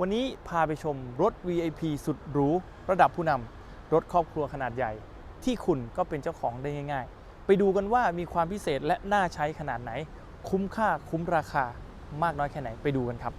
วันนี้พาไปชมรถ VIP สุดหรูระดับผู้นำรถครอบครัวขนาดใหญ่ ที่คุณก็เป็นเจ้าของได้ง่าย ๆ ไปดูกันว่ามีความพิเศษและน่าใช้ขนาดไหน คุ้มค่าคุ้มราคามากน้อยแค่ไหนไปดูกันครับ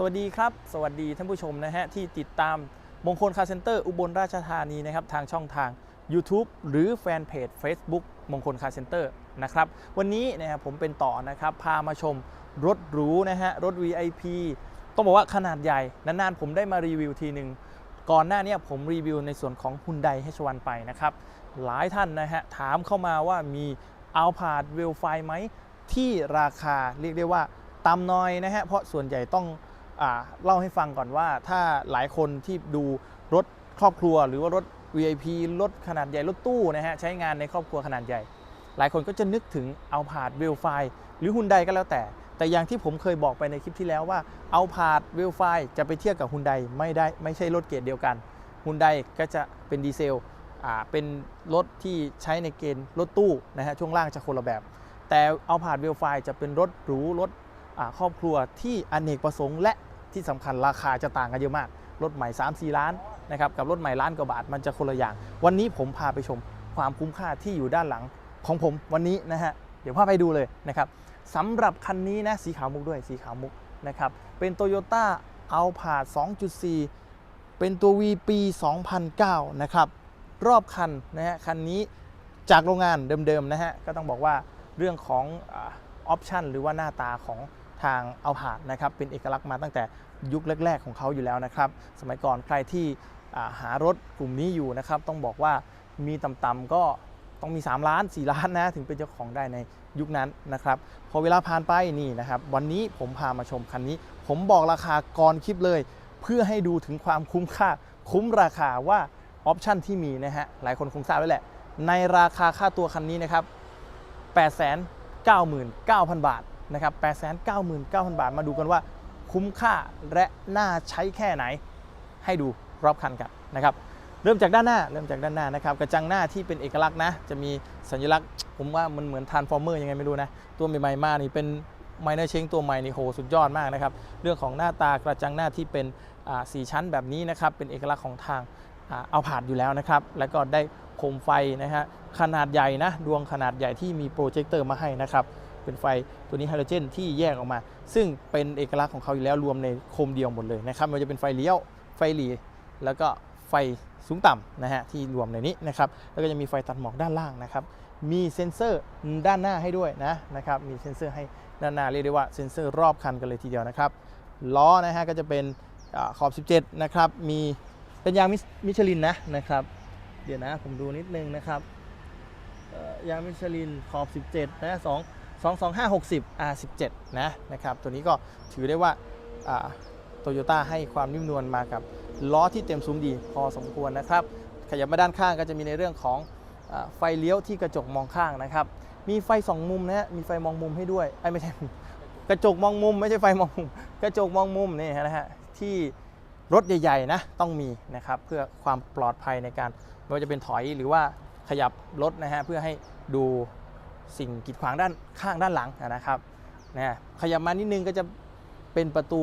สวัสดีครับ สวัสดีท่านผู้ชมนะฮะที่ติดตามมงคลคาร์เซ็นเตอร์อุบลราชธานีนะครับทางช่องทาง YouTube หรือแฟนเพจ Facebook มงคลคาร์เซ็นเตอร์นะครับวันนี้นะครับผมเป็นต่อนะครับพามาชมรถหรูนะฮะรถ VIP ต้องบอกว่าขนาดใหญ่ นานๆ ผมได้มารีวิวทีหนึ่งก่อนหน้านี้ผมรีวิวในส่วนของ Hyundai H1 ไปนะครับหลายท่านนะฮะถามเข้ามาว่ามี a l p a r d w e l f i ไหมที่ราคาเรียกได้ว่าต่ำน้อยนะฮะเพราะส่วนใหญ่ต้อง เล่าให้ฟังก่อนว่าถ้าหลายคนที่ดูรถครอบครัว หรือว่ารถ VIP รถขนาดใหญ่รถตู้นะฮะใช้งานในครอบครัวขนาดใหญ่ หลายคนก็จะนึกถึงเอาผาดเวลไฟหรือฮุนไดก็แล้วแต่ แต่อย่างที่ผมเคยบอกไปในคลิปที่แล้วว่าเอาผาดเวลไฟจะไปเทียบกับฮุนไดไม่ได้ไม่ใช่รถเกรดเดียวกันฮุนไดก็จะเป็นดีเซลเป็นรถที่ใช้ในเกณฑ์รถตู้นะฮะช่วงล่างจะคนละแบบ แต่เอาผาดเวลไฟจะเป็นรถหรูรถครอบครัวที่อเนกประสงค์และ ที่สำคัญราคาจะต่างกันเยอะมาก รถใหม่ 3-4 ล้านนะครับกับรถใหม่ล้านกว่าบาทมันจะคนละอย่าง วันนี้ผมพาไปชมความคุ้มค่าที่อยู่ด้านหลังของผมวันนี้นะฮะเดี๋ยวพาไปดูเลยนะครับสำหรับคันนี้นะสีขาวมุกด้วยสีขาวมุกนะครับเป็น Toyota a l p a r d 2.4 เป็นตัว V ปี 2009 นะครับรอบคันนะฮะคันนี้จากโรงงานเดิมๆนะฮะก็ต้องบอกว่าเรื่องของออปชันหรือว่าหน้าตาของ ทางเอาผาดนะครับเป็นเอกลักษณ์มาตั้งแต่ยุคแรก ๆ ของเขาอยู่แล้วนะครับ สมัยก่อนใครที่าหารถกลุ่มนี้อยู่นะครับ ต้องบอกว่ามีต่ำๆก็ต้องมี 3 ล้าน 4 ล้านนะถึงเป็นเจ้าของได้ในยุคนั้นนะครับ พอเวลาผ่านไปนี่นะครับ วันนี้ผมพามาชมคันนี้ ผมบอกราคาก่อนคลิปเลย เพื่อให้ดูถึงความคุ้มค่า คุ้มราคาว่าออปชันที่มีนะฮะหลายคนคงทราบแล้วแหละ ในราคาค่าตัวคันนี้นะครับ 899,000 บาท นะครับ899,000 บาท มาดูกันว่าคุ้มค่าและน่าใช้แค่ไหน ให้ดูรอบคันกันนะครับ เริ่มจากด้านหน้า เริ่มจากด้านหน้านะครับ กระจังหน้าที่เป็นเอกลักษณ์นะ จะมีสัญลักษณ์ ผมว่ามันเหมือนทานฟอร์เมอร์ยังไงไม่รู้นะ ตัวใหม่ๆมากนี่เป็นไมเนอร์เชงตัวใหม่นี่โหสุดยอดมากนะครับ เรื่องของหน้าตากระจังหน้าที่เป็นสีชั้นแบบนี้นะครับ เป็นเอกลักษณ์ของทางเอาผ่านอยู่แล้วนะครับ แล้วก็ได้โคมไฟนะฮะ ขนาดใหญ่นะ ดวงขนาดใหญ่ที่มีโปรเจคเตอร์มาให้นะครับ เป็นไฟตัวนี้ไฮโดรเจนที่แยกออกมา ซึ่งเป็นเอกลักษณ์ของเขาอยู่แล้วรวมในโคมเดียวหมดเลยนะครับมันจะเป็นไฟเลี้ยวไฟหลีแล้วก็ไฟสูงต่ำนะฮะที่รวมในนี้นะครับแล้วก็จะมีไฟตัดหมอกด้านล่างนะครับมีเซ็นเซอร์ด้านหน้าให้ด้วยนะนะครับมีเซ็นเซอร์ให้ด้านหน้าเรียกได้ว่าเซ็นเซอร์รอบคันกันเลยทีเดียวนะครับล้อนะฮะก็จะเป็นอขอบ 17 นะครับมีเป็นยางมิชลินนะนะครับเดี๋ยวนะผมดูนิดนึงนะครับยางมิชลินขอบ 17 นะ 2 2 2 5 60 R17 นะนะครับตัวนี้ก็ถือได้ว่าโตโยต้าให้ความนิ่มนวลมากับล้อที่เต็มซุ้มดีพอสมควรนะครับ ขยับมาด้านข้างก็จะมีในเรื่องของอไฟเลี้ยวที่กระจกมองข้างนะครับ มีไฟสองมุมนะฮะมีไฟมองมุมให้ด้วยไอ้ไม่ใช่กระจกมองมุมไม่ใช่ไฟมองมุม กระจกมองมุมนี่นะฮะที่รถใหญ่ ๆ นะต้องมีนะครับเพื่อความปลอดภัยในการไม่ว่าจะเป็นถอยหรือว่าขยับรถนะฮะเพื่อให้ดู สิ่งกีดขวางด้านข้างด้านหลังนะครับนะขยับมานิดนึงก็จะเป็นประตู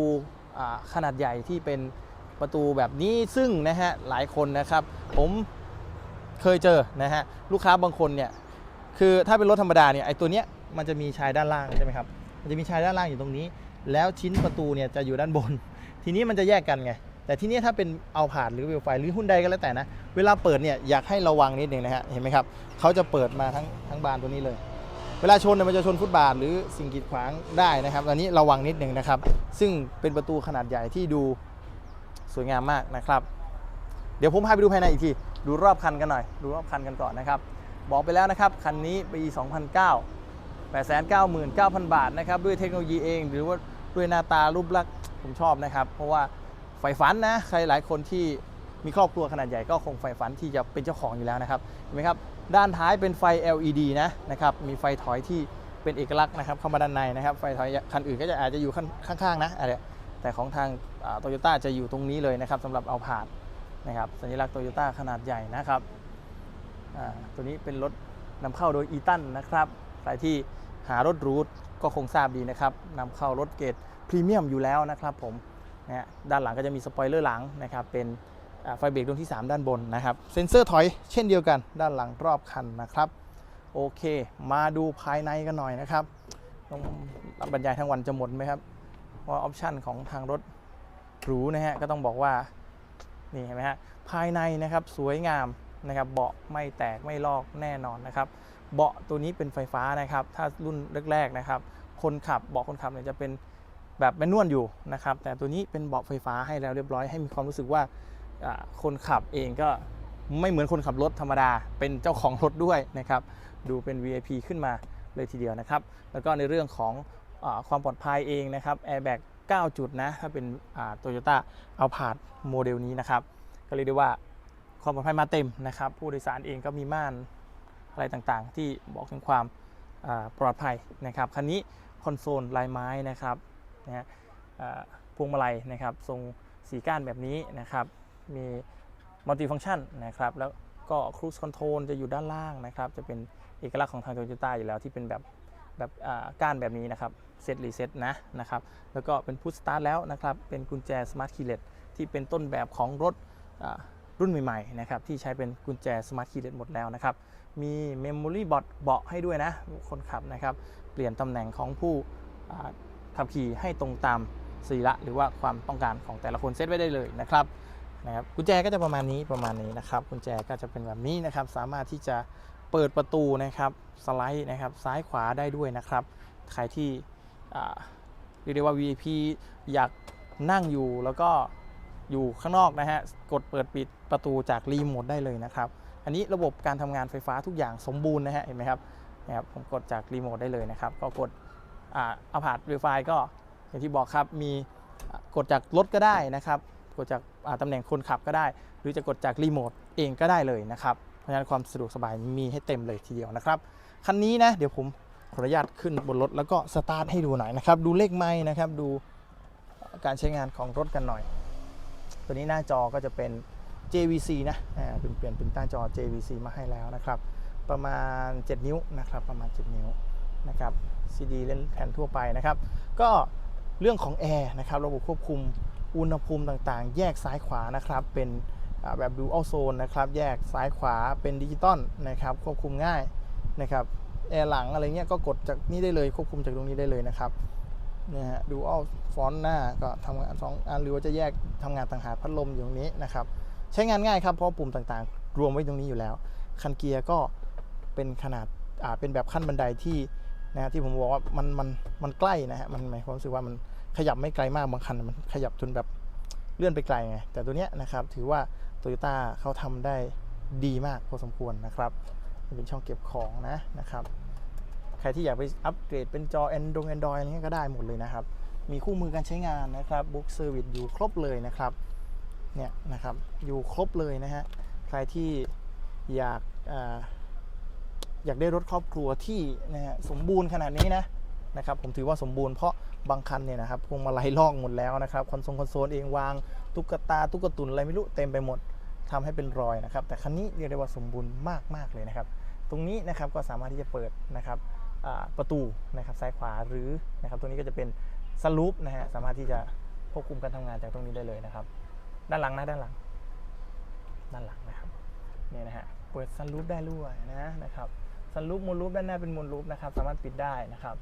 ขนาดใหญ่ที่เป็นประตูแบบนี้ซึ่งนะฮะหลายคนนะครับ ผมเคยเจอนะฮะลูกค้าบางคนเนี่ยคือถ้าเป็นรถธรรมดาเนี่ยไอ้ตัวเนี้ยมันจะมีชายด้านล่างใช่ไหมครับมันจะมีชายด้านล่างอยู่ตรงนี้ แล้วชิ้นประตูเนี่ยจะอยู่ด้านบน ทีนี้มันจะแยกกันไงแต่ที่นี่ถ้าเป็นเอาผ่าดหรือเวลไฟหรือหุ้นใดก็แล้วแต่นะ เวลาเปิดเนี่ยอยากให้ระวังนิดหนึ่งนะฮะ เห็นไหมครับ เขาจะเปิดมาทั้งทั้งบานตัวนี้เลย เวลาชนเนี่ยมันจะชนฟุตบาทหรือสิ่งกีดขวางได้นะครับ อันนี้ระวังนิดหนึ่งนะครับ ซึ่งเป็นประตูขนาดใหญ่ที่ดูสวยงามมากนะครับ เดี๋ยวผมพาไปดูภายในอีกที ดูรอบคันกันหน่อย ดูรอบคันกันก่อนนะครับ บอกไปแล้วนะครับ คันนี้ปี 2009 899,000 บาทนะครับ ด้วยเทคโนโลยีเอง หรือว่าด้วยหน้าตารูปลักษณ์ผมชอบนะครับ เพราะว่าใฝ่ฝันนะ ใครหลายคนที่มีครอบครัวขนาดใหญ่ก็คงใฝ่ฝันที่จะเป็นเจ้าของอยู่แล้วนะครับเห็นไหมครับ ด้านท้ายเป็นไฟ LED นะนะครับมีไฟถอยที่เป็นเอกลักษณ์นะครับเข้ามาด้านในนะครับไฟถอยคันอื่นก็จะอาจจะอยู่ข้างๆนะอะไรแต่ของทางโตโยต้าจะอยู่ตรงนี้เลยนะครับสำหรับเอาผาดนะครับสัญลักษณ์โตโยต้าขนาดใหญ่นะครับอ่าตัวนี้เป็นรถนำเข้าโดยอีตันนะครับใครที่หารถรูทก็คงทราบดีนะครับนำเข้ารถเกรดพรีเมียมอยู่แล้วนะครับผมนะด้านหลังก็จะมีสปอยเลอร์หลังนะครับเป็น ไฟเบรกดวงที่ 3 ด้านบนนะครับเซ็นเซอร์ถอยเช่นเดียวกันด้านหลังรอบคันนะครับโอเค มาดูภายในกันหน่อยนะครับต้องบรรยายทั้งวันจะหมดไหมครับเพราออปชันของทางรถหรูนะฮะก็ต้องบอกว่านี่เห็นไหมฮะภายในนะครับสวยงามนะครับเบาะไม่แตกไม่ลอกแน่นอนนะครับเบาะตัวนี้เป็นไฟฟ้านะครับ ถ้ารุ่นแรกๆนะครับ คนขับเบาะคนขับเนี่ยจะเป็นแบบแมนนวลอยู่นะครับ แต่ตัวนี้เป็นเบาะไฟฟ้าให้แล้วเรียบร้อยให้มีความรู้สึกว่า คนขับเองก็ไม่เหมือนคนขับรถธรรมดา เป็นเจ้าของรถด้วยนะครับ ดูเป็น VIP ขึ้นมาเลยทีเดียวนะครับ แล้วก็ในเรื่องของอความปลอดภัยเองนะครับแอร์แบ็ก9 จุดนะถ้าเป็นโตโยต้าเอาผาดโมเดลนี้นะครับ ก็เรียกได้ว่าความปลอดภัยมาเต็มนะครับ ผู้โดยสารเองก็มีม่านอะไรต่างๆ ที่บอกถึงความปลอดภัยนะครับ คันนี้คอนโซลลายไม้นะครับนะฮะพวงมาลัยนะครับ ทรงสีก้านแบบนี้นะครับ มีมัลติฟังชันนะครับ แล้วก็ครู i คอนโทรลจะอยู่ด้านล่างนะครับ จะเป็นเอกลักษณ์ของทางโตโยต้าอยู่แล้วที่เป็นแบบแบบก้านแบบนี้นะครับเซตรีเซ็ตนะนะครับ แล้วก็เป็นพุทสตาร์ทแล้วนะครับ เป็นกุญแจสมาร์ทคีย์เลสที่เป็นต้นแบบของรถรุ่นใหม่ๆนะครับที่ใช้เป็นกุญแจสมาร์ทคีย์เลสหมดแล้วนะครับ มีเมมโมรี่บอ t เบาะให้ด้วยนะ คนขับนะครับ เปลี่ยนตำแหน่งของผู้ขับขี่ให้ตรงตามสรีระหรือว่าความต้องการของแต่ละคนเซตไว้ได้เลยนะครับ นะครับกุญแจก็จะประมาณนี้ประมาณนี้นะครับกุญแจก็จะเป็นแบบนี้นะครับ สามารถที่จะเปิดประตูนะครับสไลด์นะครับซ้ายขวาได้ด้วยนะครับ ใครที่เรียกได้ว่า VIP อยากนั่งอยู่แล้วก็อยู่ข้างนอกนะฮะกดเปิดปิดประตูจากรีโมทได้เลยนะครับ อันนี้ระบบการทำงานไฟฟ้าทุกอย่างสมบูรณ์นะฮะเห็นไหมครับนะครับผมกดจากรีโมทได้เลยนะครับ ก็กดอ่าเอาผ่านวิวไฟก็อย่างที่บอกครับมีกดจากรถก็ได้นะครับ กดจากาตำแหน่งคนขับก็ได้ หรือจะกดจากรีโมทเองก็ได้เลยนะครับเพราะฉะนั้นความสะดวกสบายมีให้เต็มเลยทีเดียวนะครับคันนี้นะเดี๋ยวผมขออนุญาตขึ้นบนรถแล้วก็สตาร์ทให้ดูหน่อยนะครับ ดูเลขไม้นะครับ ดูการใช้งานของรถกันหน่อย ตัวนี้หน้าจอก็จะเป็น JVC นะอ่าเป็นเปลี่ยนเป็นหน้าจอ JVC มาให้แล้วนะครับ ประมาณ 7 นิ้วนะครับ ประมาณ 7 นิ้วนะครับ CD เล่นแผ่นทั่วไปนะครับ ก็เรื่องของแอร์นะครับ ระบบควบคุม อุณหภูมิต่างๆ แยกซ้ายขวานะครับ เป็นแบบ Dual Zone นะครับ แยกซ้ายขวาเป็นดิจิตอลนะครับ ควบคุมง่ายนะครับ แอร์หลังอะไรเงี้ยก็กดจากนี่ได้เลย ควบคุมจากตรงนี้ได้เลยนะครับเนี่ยฮะดูเอาฟอนต์หน้าก็ทำงานสองอันหรือว่าจะแยกทำงานต่างหากพัดลมอยู่ตรงนี้นะครับ ใช้งานง่ายครับ เพราะปุ่มต่างๆ รวมไว้ตรงนี้อยู่แล้ว คันเกียร์ก็เป็นขนาดอ่าเป็นแบบขั้นบันไดที่นะฮะที่ผมบอกว่ามันมันมันใกล้นะฮะ มันหมายความรู้สึกว่ามัน ขยับไม่ไกลมากบางคันมันขยับจนแบบเลื่อนไปไกลไงแต่ตัวเนี้ยนะครับถือว่าโตโยต้าเขาทำได้ดีมากพอสมควรนะครับเป็นช่องเก็บของนะนะครับ ใครที่อยากไปอัปเกรดเป็นจอ Android Android อะไรเงี้ยก็ได้หมดเลยนะครับ มีคู่มือการใช้งานนะครับบุ๊กเซอร์วิสอยู่ครบเลยนะครับเนี่ยนะครับอยู่ครบเลยนะฮะใครที่อยากออยากได้รถครอบครัวที่นะฮะสมบูรณ์ขนาดนี้นะ นะครับผมถือว่าสมบูรณ์เพราะบางคันเนี่ยนะครับพวงมาลัยลอกหมดแล้วนะครับคอนโซลคอนโซลเองวางตุ๊กตาตุ๊กตุนอะไรไม่รู้เต็มไปหมดทำให้เป็นรอยนะครับ แต่คันนี้เรียกได้ว่าสมบูรณ์มากๆเลยนะครับ ตรงนี้นะครับก็สามารถที่จะเปิดนะครับประตูนะครับซ้ายขวาหรือนะครับตรงนี้ก็จะเป็นสลูปนะฮะสามารถที่จะควบคุมการทำงานจากตรงนี้ได้เลยนะครับ ด้านหลังนะด้านหลัง ด้านหลังนะครับนี่นะฮะเปิดซันรูปได้ด้วยนะนะครับซันรูปมูลรูปด้านหน้าเป็นมูลรูปนะครับ สามารถปิดได้นะครับ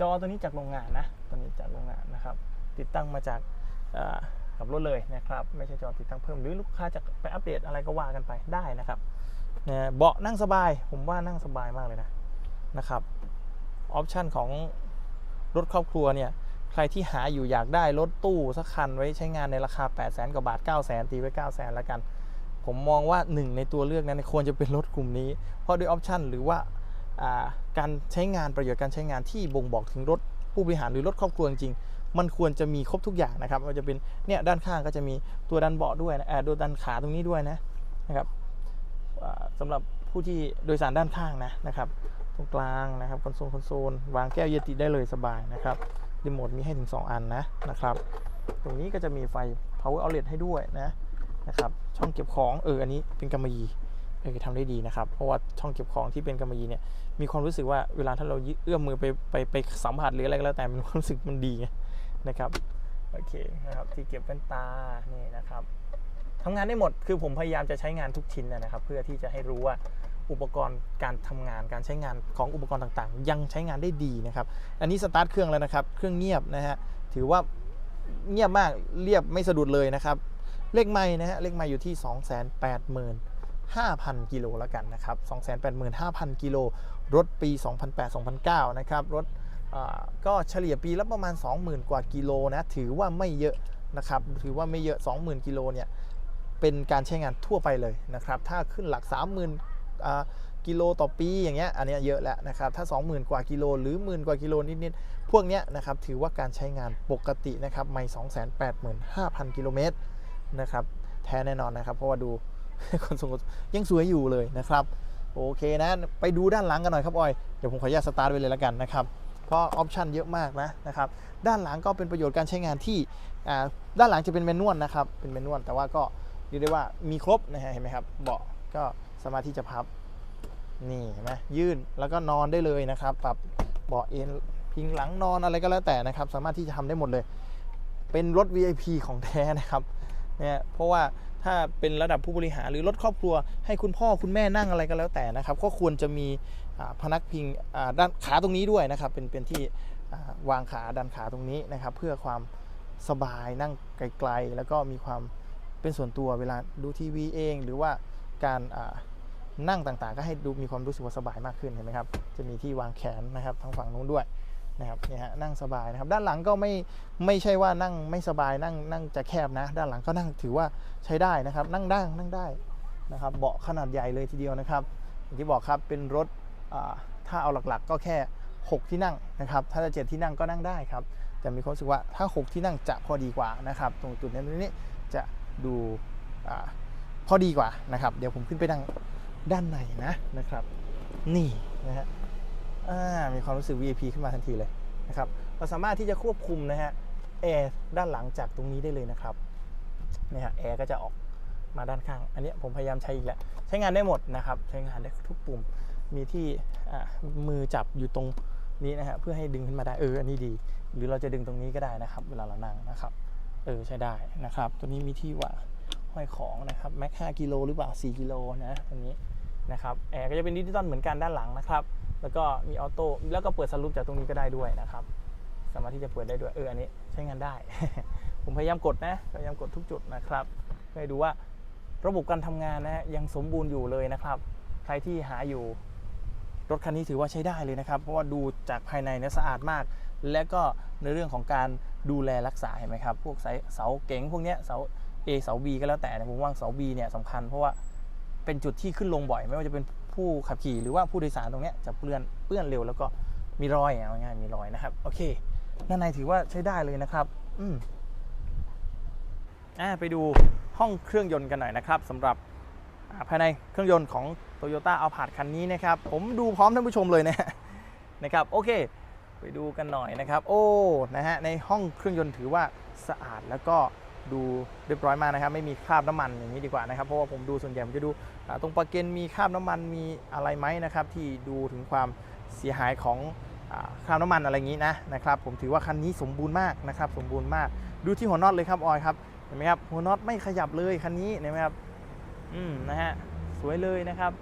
จอตัวนี้จากโรงงานนะตัวนี้จากโรงงานนะครับ ติดตั้งมาจากกับรถเลยนะครับ ไม่ใช่จอติดตั้งเพิ่มหรือลูกค้าจะไปอัปเดตอะไรก็ว่ากันไปได้นะครับเนี่ยเบาะนั่งสบาย ผมว่านั่งสบายมากเลยนะนะครับออปชันของรถครอบครัวเนี่ยใครที่หาอยู่อยากได้รถตู้สักคันไว้ใช้งานในราคา 8 0 0 0 0 0กว่าบาท9 0 0 0 0 0ตีไว้ 9 0 0 0 0 0แล้วกัน ผมมองว่าหนึ่งในตัวเลือกนั้นควรจะเป็นรถกลุ่มนี้ เพราะด้วยออปชันหรือว่า การใช้งานประโยชน์การใช้งานที่บ่งบอกถึงรถผู้บริหารหรือรถครอบครัวจริงมันควรจะมีครบทุกอย่างนะครับมันจะเป็นเนี่ยด้านข้างก็จะมีตัวดันเบาะด้วยนะตัวดันขาตรงนี้ด้วยนะนะครับอ่าสำหรับผู้ที่โดยสารด้านข้างนะนะครับ ตรงกลางนะครับคอนโซลคอนโซลวางแก้วเยติได้เลยสบายนะครับรีโมทมีให้ถึง 2 อันนะนะครับ ตรงนี้ก็จะมีไฟ power outlet ให้ด้วยนะนะครับช่องเก็บของเอออันนี้เป็นกำมะหยี่เออทำได้ดีนะครับ เพราะว่าช่องเก็บของที่เป็นกำมะหยี่เนี่ย มีความรู้สึกว่าเวลาถ้าเราเอื้อมมือไปไปไปสัมผัสหรืออะไรก็แล้วแต่มันความรู้สึกมันดีนะครับโอเคนะครับที่เก็บแว่นตานี่นะครับทำงานได้หมดคือผมพยายามจะใช้งานทุกชิ้นนะครับ เพื่อที่จะให้รู้ว่าอุปกรณ์การทำงานการใช้งานของอุปกรณ์ต่างๆ ยังใช้งานได้ดีนะครับ อันนี้สตาร์ทเครื่องแล้วนะครับ เครื่องเงียบนะฮะถือว่าเงียบมากเรียบไม่สะดุดเลยนะครับ เลขไม่นะฮะเลขไม่อยู่ที่ 285,000 กิโลแล้วกันนะครับ 285,000 กิโล รถปี 2008-2009 นะครับ รถก็เฉลี่ยปีละประมาณ 20,000 กว่ากิโลนะ ถือว่าไม่เยอะนะครับ ถือว่าไม่เยอะ 20,000 กิโลเนี่ย เป็นการใช้งานทั่วไปเลยนะครับ ถ้าขึ้นหลัก 30,000 กิโลต่อปีอย่างเงี้ย อันเนี้ยเยอะแล้วนะครับ ถ้า 20,000 กว่ากิโลหรือหมื่นกว่ากิโลนิดๆ พวกเนี้ยนะครับ ถือว่าการใช้งานปกตินะครับ ไม่ 285,000 กิโลเมตรนะครับ แท้แน่นอนนะครับ เพราะว่าดูคนส่งยังสวยอยู่เลยนะครับ โอเคนะ ไปดูด้านหลังกันหน่อยครับออยเดี๋ยวผมขออนุญาตสตาร์ทไว้เลยแล้วกันนะครับเพราะออปชันเยอะมากนะนะครับด้านหลังก็เป็นประโยชน์การใช้งานที่ด้านหลังจะเป็นแมนนวลนะครับเป็นแมนวลแต่ว่าก็เรียกได้ว่ามีครบนะฮะเห็นไหมครับเบาะก็สามารถที่จะพับนี่เห็นไหมยื่นแล้วก็นอนได้เลยนะครับ ปรับเบาะเอนพิงหลังนอนอะไรก็แล้วแต่นะครับ สามารถที่จะทำได้หมดเลย เป็นรถ VIP ของแท้นะครับเนี่ยเพราะว่า ถ้าเป็นระดับผู้บริหารหรือรถครอบครัว ให้คุณพ่อคุณแม่นั่งอะไรก็แล้วแต่นะครับ ก็ควรจะมีพนักพิงด้านขาตรงนี้ด้วยนะครับ เป็นเป็นที่วางขาดันขาตรงนี้นะครับ เพื่อความสบายนั่งไกลๆ แล้วก็มีความเป็นส่วนตัวเวลาดูทีวีเอง หรือว่าการนั่งต่างๆ ก็ให้ดูมีความรู้สึกว่าสบายมากขึ้นเห็นไหมครับ จะมีที่วางแขนนะครับทางฝั่งนู้นด้วย นะครับเนี่ยฮะนั่งสบายนะครับ ด้านหลังก็ไม่ไม่ใช่ว่านั่งไม่สบายนั่งนั่งจะแคบนะ ด้านหลังก็นั่งถือว่าใช้ได้นะครับ นั่งได้นั่งได้นะครับเบาะขนาดใหญ่เลยทีเดียวนะครับอย่างที่บอกครับเป็นรถถ้าเอาหลักๆ ก็แค่ 6 ที่นั่งนะครับ ถ้าจะ7ที่นั่งก็นั่งได้ครับแต่มีความรู้สึกว่าถ้า 6 ที่นั่งจะพอดีกว่านะครับ ตรงจุดนี้ตรงนี้จะดูอพอดีกว่านะครับ เดี๋ยวผมขึ้นไปนั่งด้านในนะนะครับ นี่นะฮะ มีความรู้สึก VIP ขึ้นมาทันทีเลยนะครับเราสามารถที่จะควบคุมนะฮะแอร์ด้านหลังจากตรงนี้ได้เลยนะครับเนี่ยฮะแอร์ก็จะออกมาด้านข้าง อันนี้ผมพยายามใช้อีกแล้ว ใช้งานได้หมดนะครับ ใช้งานได้ทุกปุ่ม มีที่มือจับอยู่ตรงนี้นะฮะเพื่อให้ดึงขึ้นมาได้เอออันนี้ดี หรือเราจะดึงตรงนี้ก็ได้นะครับ เวลาเรานั่งนะครับเออใช้ได้นะครับ ตัวนี้มีที่ว่าห้อยของนะครับแม็ก5กิโลหรือเปล่า4กิโลนะตัวนี้นะครับแอร์ก็จะเป็นดิจิตอลเหมือนกันด้านหลังนะครับ แล้วก็มีออโต้แล้วก็เปิดสลูปจากตรงนี้ก็ได้ด้วยนะครับ สามารถที่จะเปิดได้ด้วยเอออันนี้ใช้งานได้ ผมพยายามกดนะพยายามกดทุกจุดนะครับเพื่อดูว่าระบบการทำงานนะยังสมบูรณ์อยู่เลยนะครับ ใครที่หาอยู่รถคันนี้ถือว่าใช้ได้เลยนะครับ เพราะว่าดูจากภายในเนี่ยสะอาดมาก และก็ในเรื่องของการดูแลรักษาเห็นไหมครับ พวกเสาเก๋งพวกเนี้ยเสา A เสา B ก็แล้วแต่นะผมว่าเสา B เนี่ยสำคัญเพราะว่าเป็นจุดที่ขึ้นลงบ่อย ไม่ว่าจะเป็น ผู้ขับขี่หรือว่าผู้โดยสารตรงนี้จะเปื้อนเปื้อนเร็วแล้วก็มีรอยเอาง่ายๆมีรอยนะครับโอเคด้านในถือว่าใช้ได้เลยนะครับอืมอ่าไปดูห้องเครื่องยนต์กันหน่อยนะครับสำหรับภายในเครื่องยนต์ของ Toyota a l p a r d คันนี้นะครับ ผมดูพร้อมท่านผู้ชมเลยนะนะครับโอเคไปดูกันหน่อยนะครับ โอ้นะฮะในห้องเครื่องยนต์ถือว่าสะอาดแล้วก็ ดูเรียบร้อยมากนะครับ ไม่มีคราบน้ำมันอย่างนี้ดีกว่านะครับ เพราะว่าผมดูส่วนใหญ่ผมจะดูตรงปลั๊กเกนมีคราบน้ำมันมีอะไรไหมนะครับ ที่ดูถึงความเสียหายของคราบน้ำมันอะไรอย่างนี้นะนะครับ ผมถือว่าคันนี้สมบูรณ์มากนะครับ สมบูรณ์มาก ดูที่หัวน็อตเลยครับออยครับเห็นไหมครับหัวน็อตไม่ขยับเลยคันนี้เห็นไหมครับอืมนะฮะสวยเลยนะครับ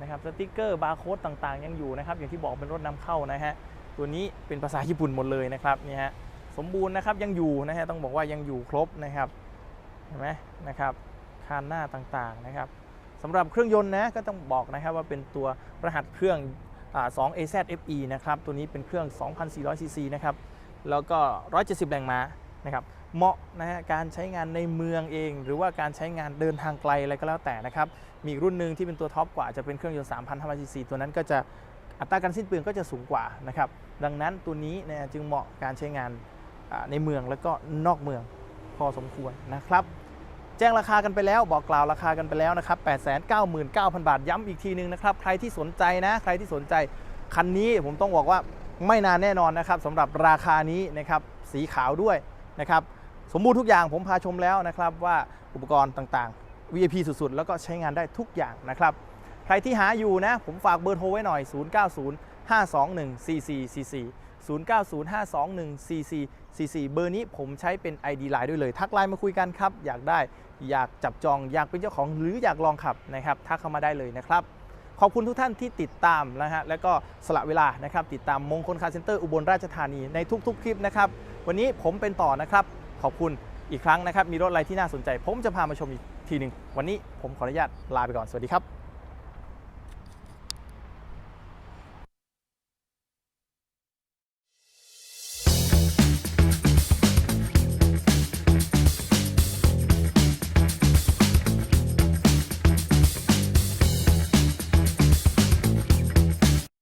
นะครับสติกเกอร์บาร์โค้ดต่างๆ ยังอยู่นะครับ อย่างที่บอกเป็นรถนำเข้านะฮะตัวนี้เป็นภาษาญี่ปุ่นหมดเลยนะครับนี่ฮะ สมบูรณ์นะครับยังอยู่นะฮะต้องบอกว่ายังอยู่ครบนะครับเห็นไหมนะครับคานหน้าต่างๆนะครับสำหรับเครื่องยนต์นะก็ต้องบอกนะครับว่าเป็นตัวรหัสเครื่องอ2 AZ FE นะครับตัวนี้เป็นเครื่อง 2,400 ซีซีนะครับแล้วก็ 170 แรงม้านะครับเหมาะนะฮะการใช้งานในเมืองเอง หรือว่าการใช้งานเดินทางไกลอะไรก็แล้วแต่นะครับมีรุ่นหนึ่งที่เป็นตัวท็อปกว่าจะเป็นเครื่องยนต์ 3,500 ซีซีตัวนั้นก็จะอัตราการสิ้นเปลืองก็จะสูงกว่านะครับดังนั้นตัวนี้นะจึงเหมาะการใช้งาน ในเมืองแล้วก็นอกเมืองพอสมควรนะครับ แจ้งราคากันไปแล้วบอกกล่าวราคากันไปแล้วนะครับ 899,000 บาทย้ำอีกทีนึงนะครับ ใครที่สนใจนะ ใครที่สนใจคันนี้ผมต้องบอกว่าไม่นานแน่นอนนะครับสำหรับราคานี้นะครับสีขาวด้วยนะครับสมบูรณ์ทุกอย่างผมพาชมแล้วนะครับว่าอุปกรณ์ต่างๆ VIP สุดๆ แล้วก็ใช้งานได้ทุกอย่างนะครับ ใครที่หาอยู่นะ ผมฝากเบอร์โทรไว้หน่อย 0905214444 0905214444 เบอร์นี้ผมใช้เป็น ID ไลน์ด้วยเลย ทักไลน์มาคุยกันครับ อยากได้อยากจับจองอยากเป็นเจ้าของหรืออยากลองขับนะครับทักเข้ามาได้เลยนะครับ ขอบคุณทุกท่านที่ติดตามนะฮะและก็สละเวลานะครับ ติดตามมงคลคาร์เซ็นเตอร์อุบลราชธานีในทุกๆ คลิปนะครับ วันนี้ผมเป็นต่อนะครับ ขอบคุณอีกครั้งนะครับ มีรถอะไรที่น่าสนใจ ผมจะพามาชมอีกทีหนึ่งวันนี้ผมขออนุญาตลาไปก่อนสวัสดีครับ